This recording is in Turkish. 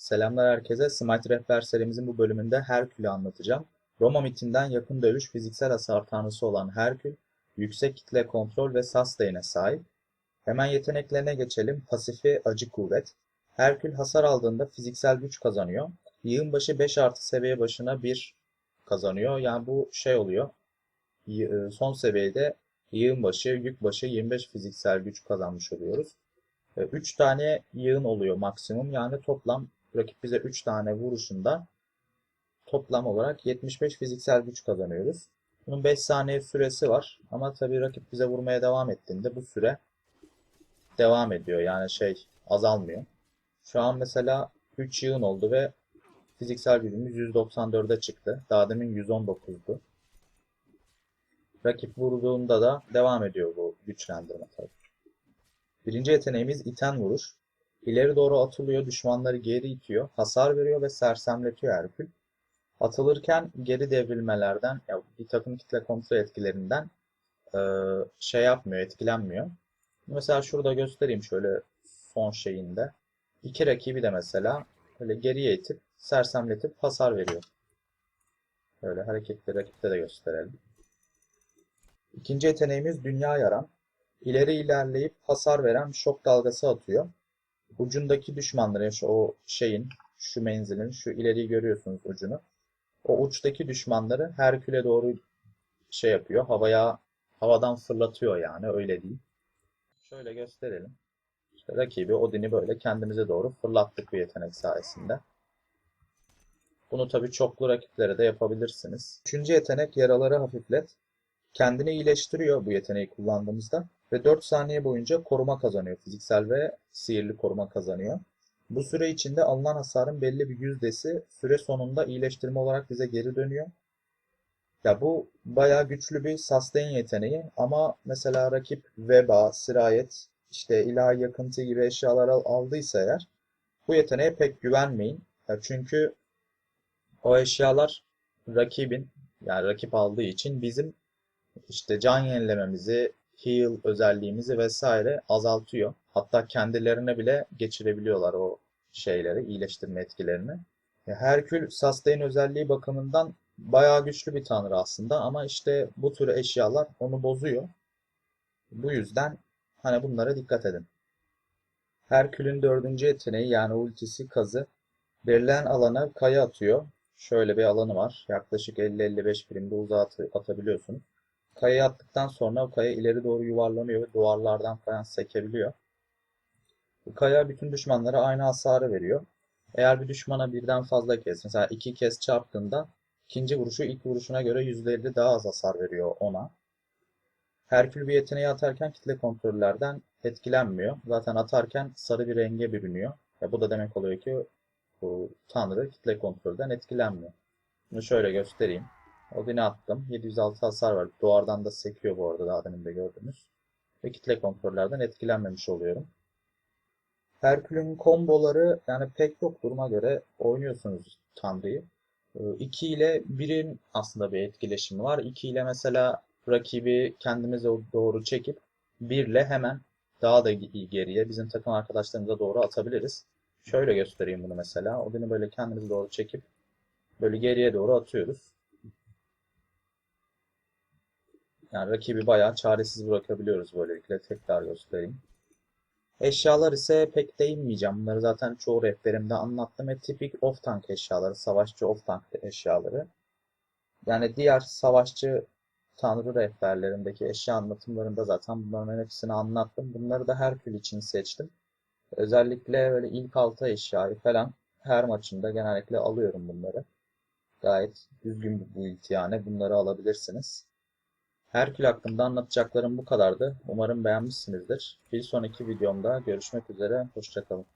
Selamlar herkese. Smite Rehber serimizin bu bölümünde Herkül'ü anlatacağım. Roma mitinden yakın dövüş fiziksel hasar tanrısı olan Herkül, yüksek kitle kontrol ve sustain'e sahip. Hemen yeteneklerine geçelim. Pasifi acı kuvvet. Herkül hasar aldığında fiziksel güç kazanıyor. Yığın başı 5 artı seviye başına 1 kazanıyor. Yani bu şey oluyor. e, Son seviyede yığın başı, yük başı 25 fiziksel güç kazanmış oluyoruz. 3 tane yığın oluyor maksimum. Yani toplam rakip bize 3 tane vuruşunda toplam olarak 75 fiziksel güç kazanıyoruz. Bunun 5 saniye süresi var. Ama tabii rakip bize vurmaya devam ettiğinde bu süre devam ediyor. Yani şey azalmıyor. Şu an mesela 3 yığın oldu ve fiziksel gücümüz 194'e çıktı. Daha demin 119'du. Rakip vurduğunda da devam ediyor bu güçlendirme tabii. Birinci yeteneğimiz iten vuruş. İleri doğru atılıyor, düşmanları geri itiyor, hasar veriyor ve sersemletiyor Herkül. Atılırken geri devrilmelerden, ya bir takım kitle kontrol etkilerinden e, şey yapmıyor, etkilenmiyor. Mesela şurada göstereyim şöyle son şeyinde. İki rakibi de mesela böyle geriye itip, sersemletip hasar veriyor. Böyle hareketli rakipte de gösterelim. İkinci yeteneğimiz dünya yaran. İleri ilerleyip hasar veren şok dalgası atıyor. Ucundaki düşmanların şu o şeyin, şu menzilin, şu ileriyi görüyorsunuz ucunu. O uçtaki düşmanları Herkül'e doğru şey yapıyor. Havaya havadan fırlatıyor yani öyle değil. Şöyle gösterelim. İşte rakibi Odin'i böyle kendimize doğru fırlattık bu yetenek sayesinde. Bunu tabii çoklu rakiplere de yapabilirsiniz. Üçüncü yetenek yaraları hafiflet. Kendini iyileştiriyor bu yeteneği kullandığımızda ve 4 saniye boyunca koruma kazanıyor. Fiziksel ve sihirli koruma kazanıyor. Bu süre içinde alınan hasarın belli bir yüzdesi süre sonunda iyileştirme olarak bize geri dönüyor. Ya bu bayağı güçlü bir sustain yeteneği ama mesela rakip veba, sirayet, işte ilahi yakıntı gibi eşyalar al- aldıysa eğer bu yeteneğe pek güvenmeyin. Ya çünkü o eşyalar rakibin yani rakip aldığı için bizim işte can yenilememizi, heal özelliğimizi vesaire azaltıyor. Hatta kendilerine bile geçirebiliyorlar o şeyleri, iyileştirme etkilerini. Herkül sustain özelliği bakımından bayağı güçlü bir tanrı aslında ama işte bu tür eşyalar onu bozuyor. Bu yüzden hani bunlara dikkat edin. Herkül'ün dördüncü yeteneği yani ultisi kazı verilen alana kaya atıyor. Şöyle bir alanı var. Yaklaşık 50-55 birimde uzağa atabiliyorsunuz. Kayayı attıktan sonra o kaya ileri doğru yuvarlanıyor ve duvarlardan falan sekebiliyor. Bu kaya bütün düşmanlara aynı hasarı veriyor. Eğer bir düşmana birden fazla kez, mesela iki kez çarptığında ikinci vuruşu ilk vuruşuna göre %50 daha az hasar veriyor ona. Herkül bir yeteneği atarken kitle kontrollerden etkilenmiyor. Zaten atarken sarı bir renge bürünüyor. Ya bu da demek oluyor ki bu tanrı kitle kontrolden etkilenmiyor. Bunu şöyle göstereyim. Odin'e attım. 706 hasar var. Duvardan da sekiyor bu arada daha demin de gördünüz. Ve kitle kontrollerden etkilenmemiş oluyorum. Herkül'ün komboları yani pek yok duruma göre oynuyorsunuz Tanrı'yı. 2 ile 1'in aslında bir etkileşimi var. 2 ile mesela rakibi kendimize doğru çekip 1 ile hemen daha da geriye bizim takım arkadaşlarımıza doğru atabiliriz. Şöyle göstereyim bunu mesela. Odin'i böyle kendimize doğru çekip böyle geriye doğru atıyoruz. Yani rakibi bayağı çaresiz bırakabiliyoruz böylelikle. Tekrar göstereyim. Eşyalar ise pek değinmeyeceğim. Bunları zaten çoğu rehberimde anlattım. Ve tipik off-tank eşyaları, savaşçı off-tank eşyaları. Yani diğer savaşçı tanrı rehberlerindeki eşya anlatımlarında zaten bunların hepsini anlattım. Bunları da Herkül için seçtim. Özellikle böyle ilk altı eşyayı falan her maçında genellikle alıyorum bunları. Gayet düzgün bir build yani. Bunları alabilirsiniz. Herkül hakkında anlatacaklarım bu kadardı. Umarım beğenmişsinizdir. Bir sonraki videomda görüşmek üzere. Hoşçakalın.